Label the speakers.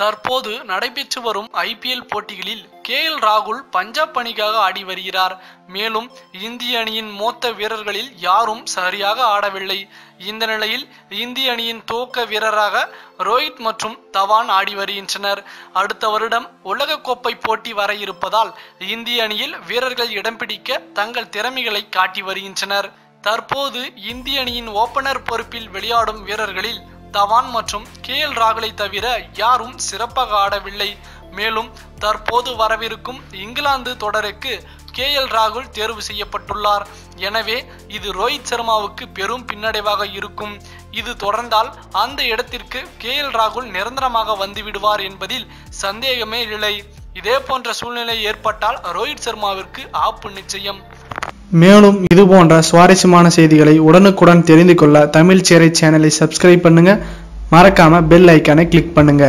Speaker 1: தற்போது நடைபெற்று வரும் ஐபிஎல் போட்டிகளில் கே எல் ராகுல் பஞ்சாப் அணிக்காக ஆடி வருகிறார். மேலும் இந்திய அணியின் மூத்த வீரர்களில் யாரும் சரியாக ஆடவில்லை. இந்த நிலையில் இந்திய அணியின் துவக்க வீரராக ரோஹித் மற்றும் தவான் ஆடி வருகின்றனர். அடுத்த வருடம் உலகக்கோப்பை போட்டி வர இருப்பதால் இந்திய அணியில் வீரர்கள் இடம் பிடிக்க தங்கள் திறமைகளை காட்டி வருகின்றனர். தற்போது இந்திய அணியின் ஓபனர் பொறுப்பில் விளையாடும் வீரர்களில் தவான் மற்றும் கே எல் ராகுலை தவிர யாரும் சிறப்பாக ஆடவில்லை மேலும் தற்போது வரவிருக்கும் இங்கிலாந்து தொடருக்கு கே எல் ராகுல் தேர்வு செய்யப்பட்டுள்ளார். எனவே இது ரோஹித் சர்மாவுக்கு பெரும் பின்னடைவாக இருக்கும். இது தொடர்ந்தால் அந்த இடத்திற்கு கே எல் ராகுல் நிரந்தரமாக வந்துவிடுவார் என்பதில் சந்தேகமே இல்லை. இதே போன்ற சூழ்நிலை ஏற்பட்டால் ரோஹித் சர்மாவிற்கு ஆப்பு நிச்சயம்.
Speaker 2: மேலும் இது போன்ற சுவாரஸ்யமான செய்திகளை உடனுக்குடன் தெரிந்து கொள்ள தமிழ் சேரை சேனலை சப்ஸ்கிரைப் பண்ணுங்க. மறக்காம பெல் ஐக்கானை கிளிக் பண்ணுங்க.